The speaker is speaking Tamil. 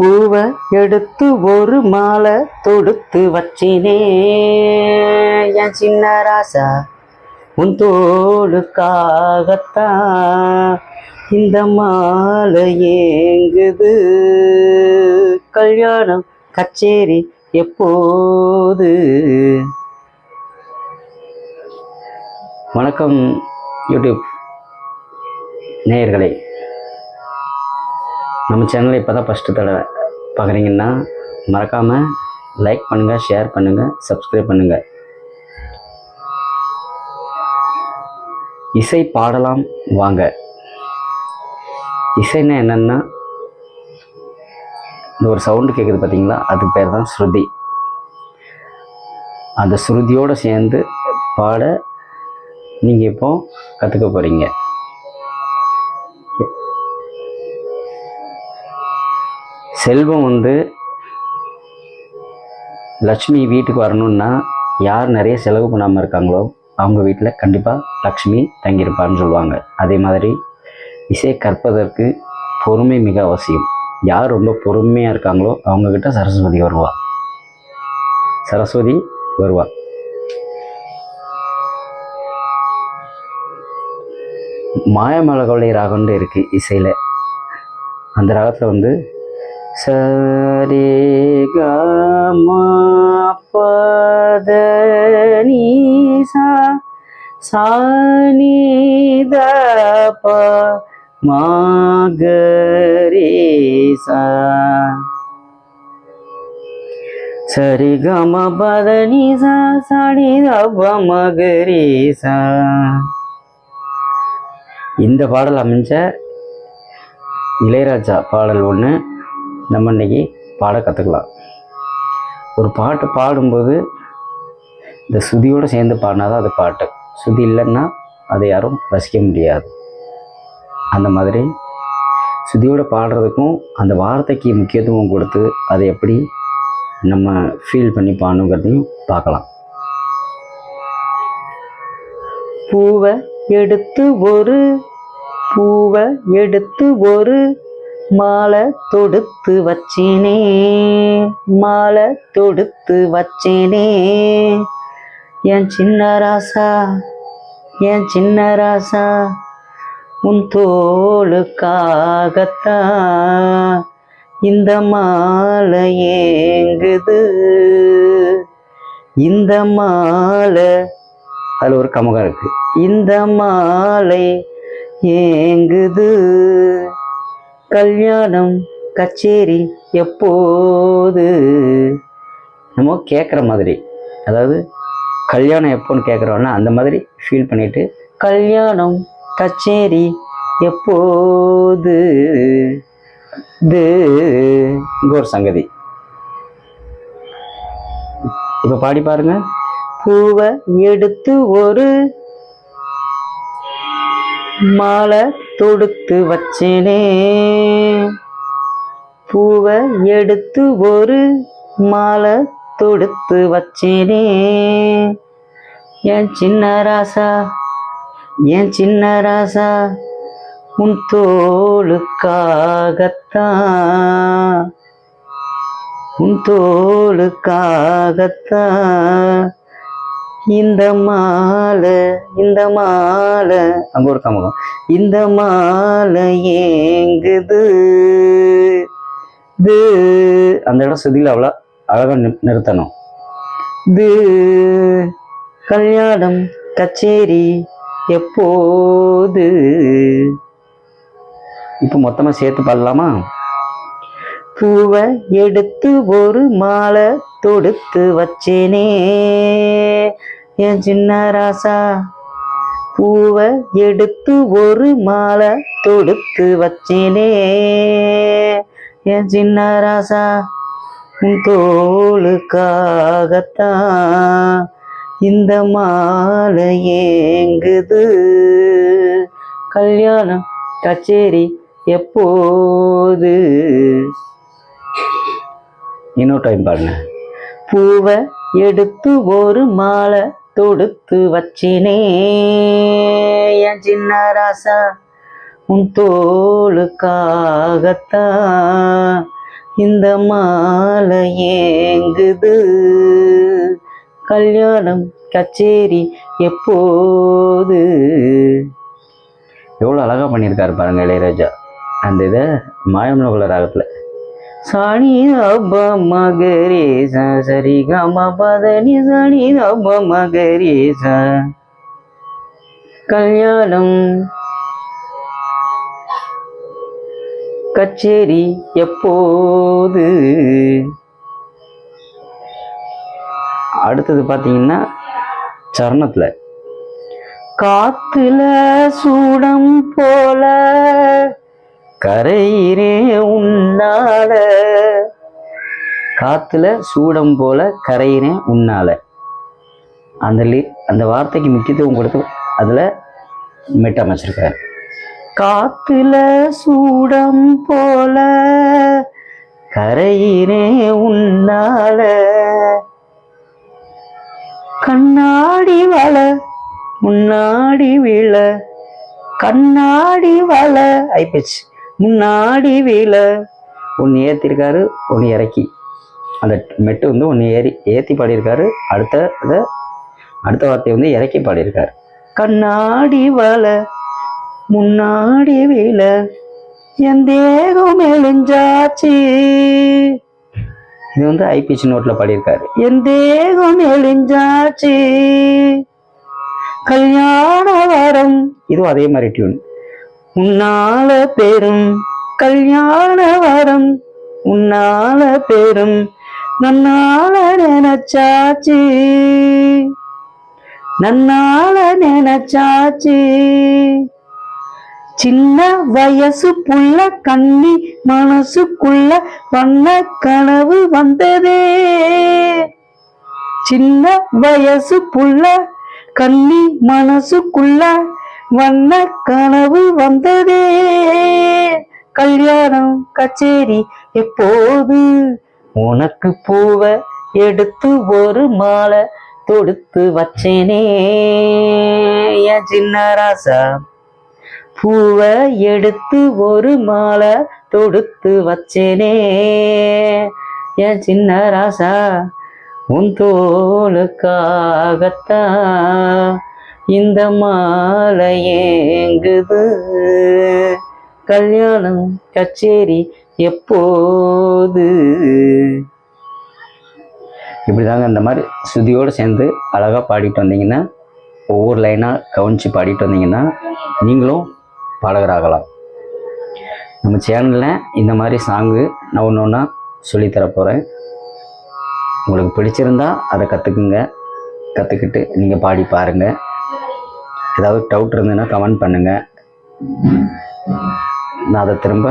பூவை எடுத்து ஒரு மாலை தொடுத்து வச்சினே. என் சின்ன ராசா உன் தோளுக்காகத்தான் இந்த மாலை ஏங்குது. கல்யாணம் கச்சேரி எப்போது? வணக்கம் யூடியூப் நேயர்களே. நம்ம சேனலை இப்போ தான் ஃபஸ்ட்டு தடவை பார்க்குறீங்கன்னா மறக்காமல் லைக் பண்ணுங்கள் ஷேர் பண்ணுங்கள் சப்ஸ்கிரைப் பண்ணுங்கள் இசை பாடலாம் வாங்க. இசைன்னா என்னென்னா இந்த ஒரு சவுண்டு கேட்குது பார்த்தீங்களா அதுக்கு பேர் தான் ஸ்ருதி. அந்த ஸ்ருதியோடு சேர்ந்து பாட நீங்கள் இப்போ கற்றுக்க போகிறீங்க செல்வம் வந்து லக்ஷ்மி வீட்டுக்கு வரணும்னா யார் நிறைய செலவு பண்ணாமல் இருக்காங்களோ அவங்க வீட்டில் கண்டிப்பாக லக்ஷ்மி தங்கியிருப்பான்னு சொல்லுவாங்க. அதே மாதிரி இசை கற்பதற்கு பொறுமை மிக அவசியம். யார் ரொம்ப பொறுமையாக இருக்காங்களோ அவங்கக்கிட்ட சரஸ்வதி வருவா. சரஸ்வதி வருவா. மாயமலகவலை ராகம்னு இருக்குது இசையில். அந்த ராகத்தில் வந்து சரே கமா பத நீசா சானி த ப மாகரேசா. சரி கம பத நீசா சாணி த ப மகரேசா. இந்த பாடல் அமைஞ்ச இளையராஜா பாடல் ஒன்று நம்ம இன்னைக்கு பாட கற்றுக்கலாம் ஒரு பாட்டு பாடும்போது இந்த சுதியோடு சேர்ந்து பாடினா தான் அது பாட்டு. சுதி இல்லைன்னா அதை யாரும் ரசிக்க முடியாது. அந்த மாதிரி சுதியோடு பாடுறதுக்கும் அந்த வார்த்தைக்கு முக்கியத்துவம் கொடுத்து அதை எப்படி நம்ம ஃபீல் பண்ணி பாடணுங்கிறதையும் பார்க்கலாம். பூவை எடுத்து ஒரு பூவை எடுத்து ஒரு மாலை தொடுத்து வச்சினே மாலை தொடுத்து வச்சினே. என் சின்ன ராசா என் சின்ன ராசா உன் தோளுக்காகத்தான் இந்த மாலை ஏங்குது இந்த மாலை அதில் ஒரு கமகம் இருக்கு. இந்த மாலை ஏங்குது. கல்யாணம் கச்சேரி எப்போது? நம்ம கேட்குற மாதிரி. அதாவது கல்யாணம் எப்போன்னு கேட்குறோன்னா அந்த மாதிரி ஃபீல் பண்ணிட்டு கல்யாணம் கச்சேரி எப்போது? இது இங்க ஒரு சங்கதி. இப்போ பாடி பாருங்க. பூவை எடுத்து ஒரு மாலை தொடுத்து வச்சேனே. பூவை எடுத்து ஒரு மாலை தொடுத்து வச்சேனே. என் சின்ன ராசா என் சின்ன ராசா உன் தோளுக்காகத்தான் உன் தோளுக்காகத்தான். இந்த மாலை இந்த மாலை. அங்க ஒரு கமகம். இந்த மாலை ஏங்குது. இது அந்த இடம் சுதியில் அவ்வளோ அழகா நிறுத்தணும். இது கல்யாணம் கச்சேரி எப்போது? இப்போ மொத்தமாக சேர்த்து பாடலாமா பூவை எடுத்து ஒரு மாலை தொடுத்து வச்சேனே. என் சின்ன ராசா. பூவை எடுத்து ஒரு மாலை தொடுத்து வச்சேனே. என் சின்ன ராசா உன் தோளுக்காகத்தான் இந்த மாலை ஏங்குது. கல்யாணம் கச்சேரி எப்போது? இன்னொரு டைம் பாருங்க. பூவை எடுத்து ஒரு மாலை தொடுத்து வச்சினே. என் சின்ன ராசா உன் தோளுக்காகத்தான் இந்த மாலை ஏங்குது. கல்யாணம் கச்சேரி எப்போது? எவ்வளோ அழகாக பண்ணியிருக்காரு பாருங்க இளையராஜா. அந்த இதை மாயமனகுல ராகத்தில். சாணி அப்ப மகரே சரி கம பதனி சாணி அப்ப மகரே கல்யாணம் கச்சேரி எப்போது அடுத்தது பார்த்தீங்கன்னா சரணத்தில். காத்துல சூடம் போல கரையிறே உன்னால காத்துல சூடம் போல கரையினேன் உன்னால. அந்த லி அந்த வார்த்தைக்கு முக்கியத்துவம் கொடுத்து அதில் மெட்டமைச்சிருக்காரு காத்துல சூடம் போல கரையினே உன்னால. கண்ணாடி வள முன்னாடி விழ. கண்ணாடி வள ஐப்பச்சு முன்னாடி விழ. ஒன்று ஏற்றிருக்காரு ஒன்று இறக்கி. அந்த மெட்டு வந்து ஒன்று ஏறி ஏற்றி பாடியிருக்காரு. அடுத்த இதை அடுத்த வார்த்தையை வந்து இறக்கி பாடியிருக்காரு. கண்ணாடி வலை முன்னாடி வீல என் தேகம் மெலிஞ்சாச்சு இது வந்து ஐபிசி நோட்ல பாடியிருக்காரு. என் தேகம் மெலிஞ்சாச்சு கல்யாண வரம். இதுவும் அதே மாதிரி டியூன் உன்னால பெரும் கல்யாண வரம். உன்னால பெரும் நன்னால நினைச்சாச்சு. நன்னால நினைச்சாச்சு. சின்ன வயசு புள்ள கண்ணி மனசுக்குள்ள வண்ண கனவு வந்ததே. சின்ன வயசு புள்ள கண்ணி மனசுக்குள்ள வண்ண கனவு வந்ததே. கல்யாணம் கச்சேரி எப்போது உனக்கு பூவை எடுத்து ஒரு மாலை தொடுத்து வச்சேனே. என் சின்ன ராசா. பூவை எடுத்து ஒரு மாலை தொடுத்து வச்சேனே. என் சின்ன ராசா உன் தோளுக்காகத்தான் இந்த மாலை ஏங்குது. கல்யாணம் கச்சேரி எப்போது? இப்படிதாங்க இந்த மாதிரி ஸ்ருதியோடு சேர்ந்து அழகாக பாடிட்டு வந்தீங்கன்னா ஒவ்வொரு லைனாக கவனித்து பாடிட்டு வந்தீங்கன்னா நீங்களும் பாடகராகலாம். நம்ம சேனலில் இந்த மாதிரி சாங்கு நான் ஒன்று ஒன்றா சொல்லித்தர போகிறேன் உங்களுக்கு பிடிச்சிருந்தா அதை கற்றுக்குங்க கற்றுக்கிட்டு நீங்கள் பாடி பாருங்கள் ஏதாவது டவுட் இருந்ததுன்னா கமெண்ட் பண்ணுங்கள் நான் அதை திரும்ப